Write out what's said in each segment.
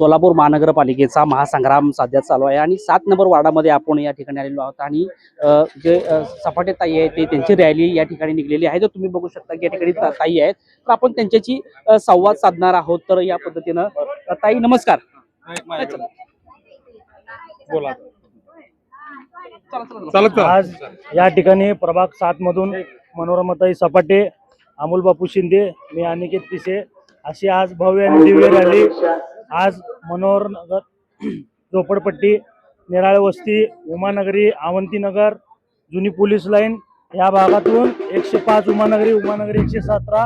सोलापूर महानगरपालिकेचा महासंग्राम सध्या चालू आहे आणि सात नंबर वार्डामध्ये आपण या ठिकाणी आलेलो आहोत आणि जे सपाटे ताई आहेत ते त्यांची रॅली या ठिकाणी निघलेली आहे तर तुम्ही बघू शकता की या ठिकाणी ताई आहेत तर आपण त्यांच्याशी संवाद साधणार आहोत तर या पद्धतीनं ताई नमस्कार? बोला चला, चला, चला. चालत चला. आज या ठिकाणी प्रभाग सात मधून मनोरमाताई सपाटे अमोल बापू शिंदे मी अनिकेत पिसे अशी आज भव्य आणि दिव्य रॅली आज मनोहर नगर झोपडपट्टी निराळे वस्ती उमानगरी अवंतीनगर जुनी पोलीस लाईन या भागातून एकशे पाच उमानगरी उमानगरी एकशे सतरा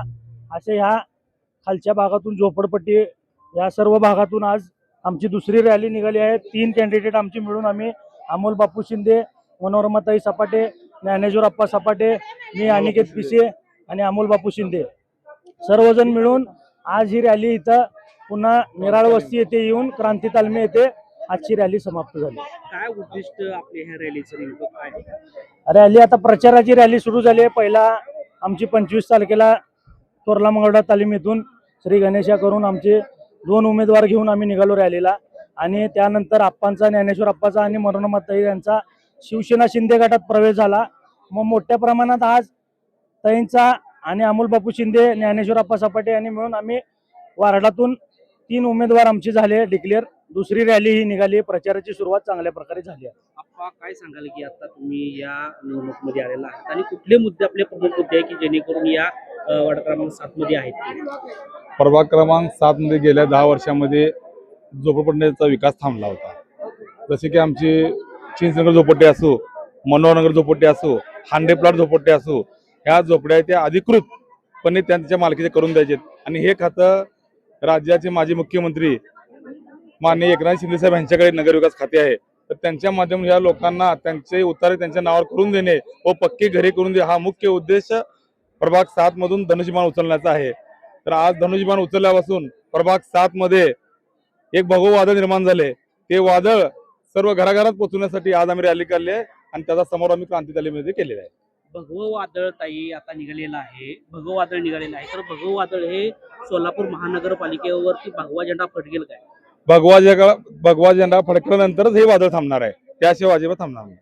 असे ह्या खालच्या भागातून झोपडपट्टी या सर्व भागातून आज आमची दुसरी रॅली निघाली आहे. तीन कॅन्डिडेट आमची मिळून आम्ही अमोल बापू शिंदे मनोरमाताई सपाटे ज्ञानेश्वर अप्पा सपाटे मी अनिकेत पिसे आणि अमोल बापू शिंदे. सर्वजण मिळून आज ही रॅली इथं पुन्हा निराळ वस्ती येथे येऊन क्रांती तालमी येथे आजची रॅली समाप्त झाली. काय उद्दिष्ट आपल्या ह्या रॅलीचं नेमकं काय? रॅली आता प्रचाराची रॅली सुरू झाली आहे. पहिला आमची पंचवीस तारखेला तोरला मंगळडा तालीम येथून श्री गणेशा करून आमचे दोन उमेदवार घेऊन आम्ही निघालो रॅलीला. आणि त्यानंतर आप्पांचा ज्ञानेश्वर आप्पाचा आणि मनोरमाताई यांचा शिवसेना शिंदे गटात प्रवेश झाला. मग मोठ्या प्रमाणात आज ताईंचा आणि अमोल बापू शिंदे ज्ञानेश्वर आप्पा सपाटे यांनी मिळून आम्ही वार्डातून तीन उमेदवार आमचे झाले डिक्लेअर दुसरी रॅली ही निघाली प्रचाराची सुरुवात चांगल्या प्रकारे झाली आहे. आप्पा काय सांगाल की आता तुम्ही या निवडणुकीमध्ये आलेला आहात आणि कुठले मुद्दे आपले प्रमुख मुद्दे आहे की जेणेकरून या वार्ड क्रमांक सात मध्ये आहेत? प्रभाग क्रमांक सात मध्ये गेल्या दहा वर्षामध्ये झोपडपट्टीचा विकास थांबला होता. जसे की आमची चिंचनगर झोपडपट्टी असो मनोहरनगर झोपडपट्टी असो हांडे प्लॉट झोपडपट्टी असो ह्या झोपड्या त्या अधिकृतपणे त्यांच्या मालकीचे करून द्यायचे आणि हे खातं राज्याचे माजी मुख्यमंत्री माननीय एकनाथ शिंदे साहेब यांच्याकडे नगरविकास खाते आहे. तर त्यांच्या माध्यमातून या लोकांना त्यांचे उतारे त्यांच्या नावावर करून देणे व पक्के घरे करून देणे हा मुख्य उद्देश प्रभाग सात मधून धनुष्यबाण उचलण्याचा आहे. तर आज धनुष्यबाण उचलल्यापासून प्रभाग सात मध्ये एक भगव वादळ निर्माण झाले. ते वादळ सर्व घराघरात पोहोचवण्यासाठी आज आम्ही रॅली काढली आहे आणि त्याचा समोर आम्ही क्रांती तालीमध्ये केलेला आहे. भगव वादळ ताई आता निघालेलं आहे. भगव वादळ निघालेलं आहे. तर भगव वादळ हे सोलापूर महानगरपालिकेवरती भगवा झेंडा फडकेल काय? भगवा जगा भगवा झेंडा फडकल्यानंतरच हे वादळ थांबणार आहे. त्याशिवाय अजिबात थांबणार नाही.